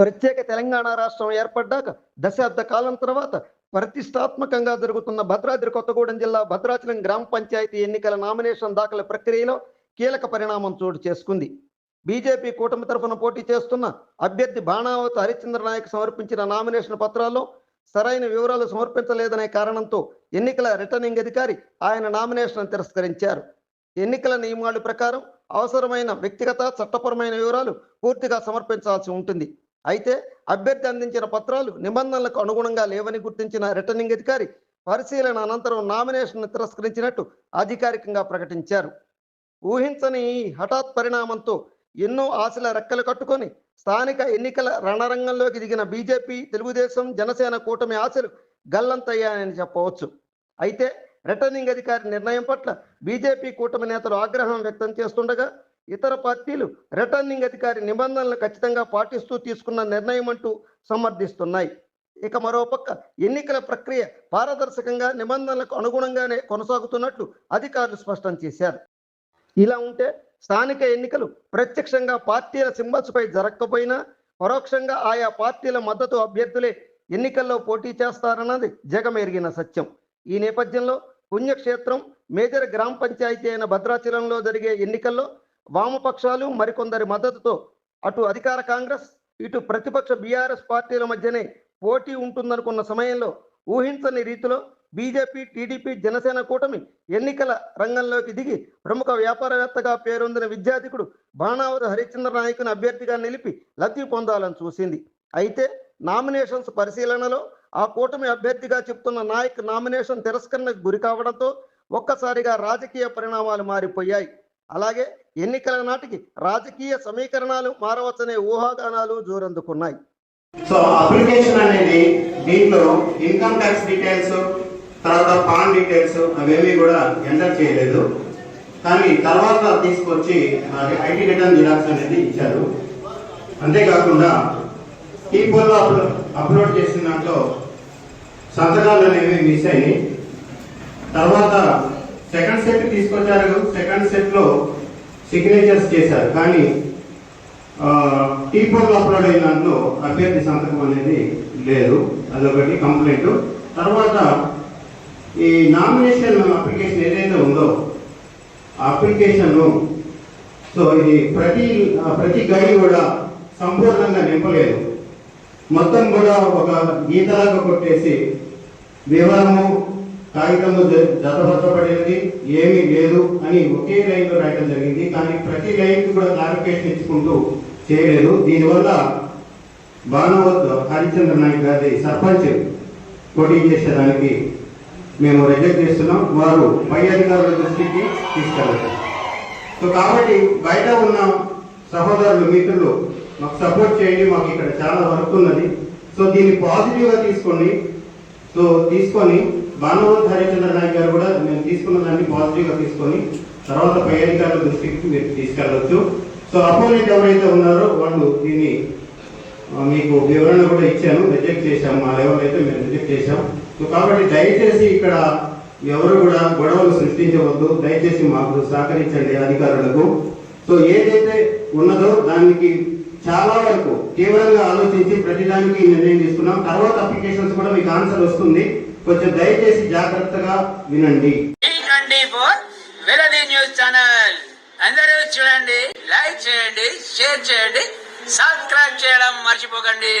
ప్రత్యేక తెలంగాణ రాష్ట్రం ఏర్పడ్డాక దశాబ్ద కాలం తర్వాత ప్రతిష్టాత్మకంగా జరుగుతున్న భద్రాద్రి కొత్తగూడెం జిల్లా భద్రాచలం గ్రామ పంచాయతీ ఎన్నికల నామినేషన్ దాఖల ప్రక్రియలో కీలక పరిణామం చోటు చేసుకుంది. బీజేపీ కూటమి తరఫున పోటీ చేస్తున్న అభ్యర్థి బాణావతి హరిశ్చంద్ర నాయక్ సమర్పించిన నామినేషన్ పత్రాల్లో సరైన వివరాలు సమర్పించలేదనే కారణంతో ఎన్నికల రిటర్నింగ్ అధికారి ఆయన నామినేషన్ తిరస్కరించారు. ఎన్నికల నియమాల ప్రకారం అవసరమైన వ్యక్తిగత చట్టపరమైన వివరాలు పూర్తిగా సమర్పించాల్సి ఉంటుంది. అయితే అభ్యర్థి అందించిన పత్రాలు నిబంధనలకు అనుగుణంగా లేవని గుర్తించిన రిటర్నింగ్ అధికారి పరిశీలన అనంతరం నామినేషన్ తిరస్కరించినట్టు అధికారికంగా ప్రకటించారు. ఊహించని ఈ హఠాత్ పరిణామంతో ఎన్నో ఆశల రెక్కలు కట్టుకొని స్థానిక ఎన్నికల రణరంగంలోకి దిగిన బీజేపీ తెలుగుదేశం జనసేన కూటమి ఆశలు గల్లంతయ్యాయని చెప్పవచ్చు. అయితే రిటర్నింగ్ అధికారి నిర్ణయం పట్ల బీజేపీ కూటమి నేతలు ఆగ్రహం వ్యక్తం చేస్తుండగా ఇతర పార్టీలు రిటర్నింగ్ అధికారి నిబంధనలు ఖచ్చితంగా పాటిస్తూ తీసుకున్న నిర్ణయం అంటూ సమర్థిస్తున్నాయి. ఇక మరోపక్క ఎన్నికల ప్రక్రియ పారదర్శకంగా నిబంధనలకు అనుగుణంగానే కొనసాగుతున్నట్లు అధికారులు స్పష్టం చేశారు. ఇలా ఉంటే స్థానిక ఎన్నికలు ప్రత్యక్షంగా పార్టీల సింబల్స్పై జరగకపోయినా పరోక్షంగా ఆయా పార్టీల మద్దతు అభ్యర్థులే ఎన్నికల్లో పోటీ చేస్తారన్నది జగమెరిగిన సత్యం. ఈ నేపథ్యంలో పుణ్యక్షేత్రం మేజర్ గ్రామ పంచాయతీ అయిన భద్రాచలంలో జరిగే ఎన్నికల్లో వామపక్షాలు మరికొందరి మద్దతుతో అటు అధికార కాంగ్రెస్ ఇటు ప్రతిపక్ష బీఆర్ఎస్ పార్టీల మధ్యనే పోటీ ఉంటుందనుకున్న సమయంలో ఊహించని రీతిలో బీజేపీ టీడీపీ జనసేన కూటమి ఎన్నికల రంగంలోకి దిగి ప్రముఖ వ్యాపారవేత్తగా పేరొందిన విద్యార్థికుడు బాణావతి హరిశ్చంద్ర నాయకుని అభ్యర్థిగా నిలిపి లబ్ధి పొందాలని చూసింది. అయితే నామినేషన్స్ పరిశీలనలో ఆ కూటమి అభ్యర్థిగా చెప్తున్న నాయక్ నామినేషన్ తిరస్కరణకు గురి కావడంతో ఒక్కసారిగా రాజకీయ పరిణామాలు మారిపోయాయి. అలాగే ఎన్నికల నాటికి రాజకీయ సమీకరణాలు మారవచ్చనే ఊహాగానాలు జోరందుకున్నాయి. సో అప్లికేషన్ అనేది దీంట్లో ఇన్కమ్ ట్యాక్స్ డీటెయిల్స్ తర్వాత పాన్ డీటెయిల్స్ అవేమీ కూడా ఎంటర్ చేయలేదు. కానీ తర్వాత తీసుకొచ్చి ఐటీ రిటర్న్ జిరాక్స్ అనేది ఇచ్చారు. అంతేకాకుండా ఈ పోల్లో అప్లోడ్ అప్లోడ్ చేసిన దాంట్లో సంతకాలు అనేవి మిస్ అయినాయి. తర్వాత సెకండ్ సెట్ తీసుకొచ్చారు. సెకండ్ సెట్లో సిగ్నేచర్స్ చేశారు. కానీ టీపోల్ అప్లోడ్ అయిన దాంట్లో అభ్యర్థి సంతకం అనేది లేదు. అదొకటి కంప్లైంట్ తర్వాత ఈ నామినేషన్ అప్లికేషన్ ఏదైతే ఉందో ఆ సో ఇది ప్రతి ప్రతి గడి కూడా సంపూర్ణంగా నింపలేదు. మొత్తం కూడా ఒక గీతలాగా కొట్టేసి వివరము కాగితంలో జతపరచబడినది ఏమీ లేదు అని ఒకే లైన్లో రాయడం జరిగింది. కానీ ప్రతి లైన్ కూడా క్లారిఫికేషన్ ఇచ్చుకుంటూ చేయలేదు. దీనివల్ల బాణవద్ద హరిచంద్ర నాయక్ గారి సర్పంచ్ పోటీ చేసేదానికి మేము రిజెక్ట్ చేస్తున్నాం. వారు పై అధికారుల దృష్టికి తీసుకెళ్ళచ్చు సో కాబట్టి బయట ఉన్న సహోదరులు మిత్రులు మాకు సపోర్ట్ చేయండి మాకు ఇక్కడ చాలా వర్క్ ఉన్నది. సో దీన్ని పాజిటివ్గా తీసుకోండి సో తీసుకొని భానువంత్ హరిచంద్ర నాయక్ గారు కూడా మేము తీసుకున్న దాన్ని పాజిటివ్గా తీసుకొని తర్వాత పై అధికారుల దృష్టికి మీరు తీసుకెళ్ళవచ్చు సో అపోనెంట్ ఎవరైతే ఉన్నారో వాళ్ళు దీన్ని మీకు వివరణ కూడా ఇచ్చాను. రిజెక్ట్ చేశాం. మా లెవెల్ అయితే మేము రిజెక్ట్ చేశాం. సో కాబట్టి దయచేసి ఇక్కడ ఎవరు కూడా గొడవలు సృష్టించవద్దు. దయచేసి మాకు సహకరించండి అధికారులకు. సో ఏదైతే ఉన్నదో దానికి చాలా వరకు తీవ్రంగా ఆలోచించి ప్రతిదానికి నిర్ణయం తీసుకున్నాం. తర్వాత అప్లికేషన్స్ కూడా మీకు ఆన్సర్ వస్తుంది. కొంచెం దయచేసి జాగ్రత్తగా వినండి. ట్వంటీ ఫోర్ వెలది న్యూస్ ఛానల్. అందరూ చూడండి లైక్ చేయండి షేర్ చేయండి సబ్స్క్రైబ్ చేయడం మర్చిపోకండి.